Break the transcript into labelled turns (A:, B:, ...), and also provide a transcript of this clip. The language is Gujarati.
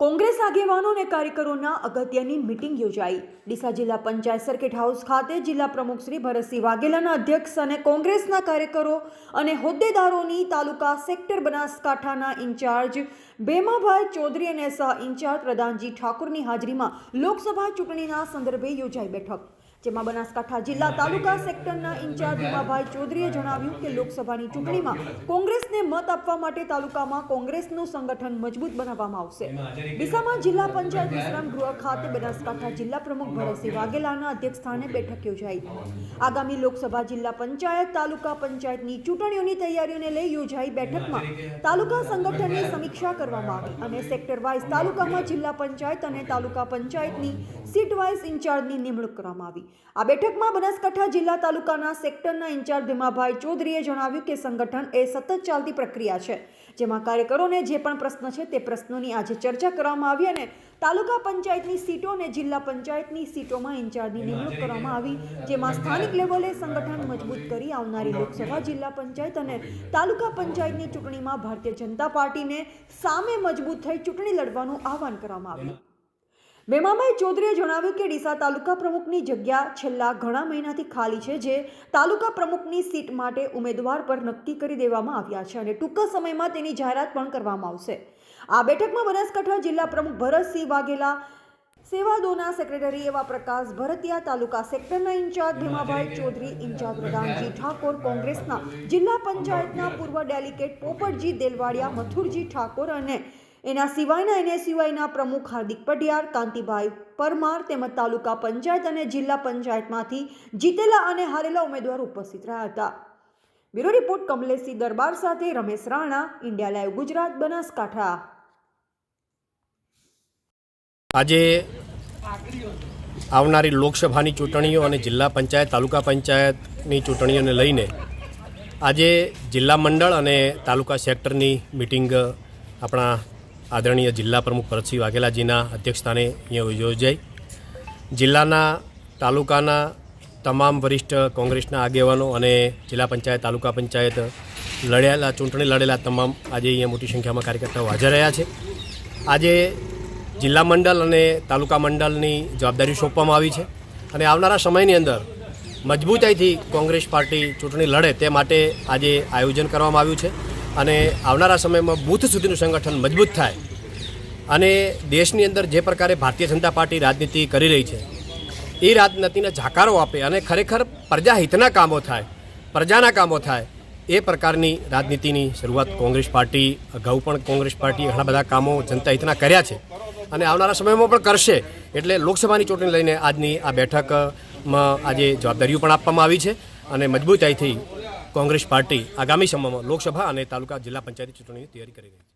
A: કોંગ્રેસ આગેવાનો અને કાર્યકરોના અગત્યની મિટિંગ યોજાઈ. ડીસા જિલ્લા પંચાયત સર્કિટ હાઉસ ખાતે જિલ્લા પ્રમુખ શ્રી ભરતસિંહ વાઘેલાના અધ્યક્ષ અને કોંગ્રેસના કાર્યકરો અને હોદ્દેદારોની તાલુકા સેક્ટર બનાસકાંઠાના ઇન્ચાર્જ ભેમાભાઈ ચૌધરી અને સહ ઇન્ચાર્જ પ્રધાનજી ઠાકુરની હાજરીમાં લોકસભા ચૂંટણીના સંદર્ભે યોજાઈ બેઠક. જેમાં બનાસકાંઠા જિલ્લા તાલુકા સેક્ટરના ઇન્ચાર્જ ઉમાભાઈ ચૌધરીએ જણાવ્યું કે લોકસભાની ચૂંટણીમાં કોંગ્રેસને મત આપવા માટે તાલુકામાં કોંગ્રેસનું સંગઠન મજબૂત બનાવવામાં આવશે. ડીસામાં જિલ્લા પંચાયત વિશ્રામ ગૃહ ખાતે બનાસકાંઠા જિલ્લા પ્રમુખ ભરતસિંહ વાઘેલાના અધ્યક્ષસ્થાને બેઠક યોજાઈ. આગામી લોકસભા જિલ્લા પંચાયત, તાલુકા પંચાયતની ચૂંટણીઓની તૈયારીઓને લઈ યોજાઈ બેઠકમાં તાલુકા સંગઠનની સમીક્ષા કરવામાં આવી અને સેક્ટર વાઇઝ તાલુકામાં જિલ્લા પંચાયત અને તાલુકા પંચાયતની સીટ વાઇઝ ઇન્ચાર્જની નિમણૂક કરવામાં આવી. આ બેઠકમાં બનાસકાંઠા જિલ્લા તાલુકાના સેક્ટરના ઇન્ચાર્જ ભીમાભાઈ ચૌધરીએ જણાવ્યું કે સંગઠન એ સતત ચાલતી પ્રક્રિયા છે જેમાં કાર્યકરોને જે પણ પ્રશ્ન છે તે પ્રશ્નોની આજે ચર્ચા કરવામાં આવી અને તાલુકા પંચાયતની સીટો અને જિલ્લા પંચાયતની સીટોમાં ઇન્ચાર્જની નિમણૂક કરવામાં આવી જેમાં સ્થાનિક લેવલે સંગઠન મજબૂત કરી આવનારી લોકસભા જિલ્લા પંચાયત અને તાલુકા પંચાયતની ચૂંટણીમાં ભારતીય જનતા પાર્ટીને સામે મજબૂત થઈ ચૂંટણી લડવાનું આહવાન કરવામાં આવ્યું. ભેમાભાઈ ચૌધરીએ જણાવ્યું કે ડીસા તાલુકા પ્રમુખની જગ્યા છેલ્લા ઘણા મહિનાથી ખાલી છે જે તાલુકા પ્રમુખની સીટ માટે ઉમેદવાર પર નક્કી કરી દેવામાં આવ્યા છે અને ટૂંક સમયમાં તેની જાહેરાત પણ કરવામાં આવશે. આ બેઠકમાં બનાસકાંઠા જિલ્લા પ્રમુખ ભરતસિંહ વાઘેલા સેવાદોના સેક્રેટરી એવા પ્રકાશ ભરતિયા તાલુકા સેક્ટરના ઇન્ચાર્જ ભીમાભાઈ ચૌધરી ઇન્ચાર્જ પ્રધાનજી ઠાકોર કોંગ્રેસના જિલ્લા પંચાયતના પૂર્વ ડેલિગેટ પોપટજી દેલવાડિયા મથુરજી ઠાકોર અને એના સિવાયના એનએસયુઆઈના પ્રમુખ હાર્દિક પટિયાર કાંતિભાઈ પરમાર તેમજ તાલુકા પંચાયત અને જિલ્લા પંચાયતમાંથી જીતેલા અને હારેલા ઉમેદવારો ઉપસ્થિત રહ્યા હતા. બ્યુરો રિપોર્ટ, કમલેશસિંહ દરબાર સાથે રમેશ રાણા, ઇન્ડિયા લાઈવ ગુજરાત, બનાસકાંઠા.
B: આજે આવનારી લોકસભાની ચૂંટણીઓ અને જિલ્લા પંચાયત, તાલુકા પંચાયતની ચૂંટણીઓને લઈને આજે જિલ્લા મંડળ અને તાલુકા સેક્ટરની મિટિંગ આપણા આદરણીય જિલ્લા પ્રમુખ ભરતસિંહ વાઘેલાજીના અધ્યક્ષસ્થાને અહીંયા યોજાઈ જિલ્લાના તાલુકાના તમામ વરિષ્ઠ કોંગ્રેસના આગેવાનો અને જિલ્લા પંચાયત, તાલુકા પંચાયત લડેલા, ચૂંટણી લડેલા તમામ આજે અહીંયા મોટી સંખ્યામાં કાર્યકર્તાઓ હાજર રહ્યા છે. આજે જિલ્લા મંડળ અને તાલુકા મંડળની જવાબદારી સોંપવામાં આવી છે અને આવનારા સમયની અંદર મજબૂતાઈથી કોંગ્રેસ પાર્ટી ચૂંટણી લડે તે માટે આજે આયોજન કરવામાં આવ્યું છે. અને આવનારા સમયમાં બૂથ સુધીનું સંગઠન મજબૂત થાય અને દેશની અંદર જે પ્રકારે ભારતીય જનતા પાર્ટી રાજનીતિ કરી રહી છે, એ રાજનીતિને જાકારો આપે અને ખરેખર પ્રજાહિતના કામો થાય, પ્રજાના કામો થાય, એ પ્રકારની રાજનીતિની શરૂઆત કોંગ્રેસ પાર્ટી, અગાઉ પણ કોંગ્રેસ પાર્ટીએ ઘણા બધા કામો જનતા હિતના કર્યા છે અને આવનારા સમયમાં પણ કરશે. એટલે લોકસભાની ચૂંટણી લઈને આજની આ બેઠકમાં આજે જવાબદારીઓ પણ આપવામાં આવી છે અને મજબૂતાઈથી કોંગ્રેસ પાર્ટી આગામી સમયમાં લોકસભા અને તાલુકા જિલ્લા પંચાયત ચૂંટણીની તૈયારી કરી રહી છે.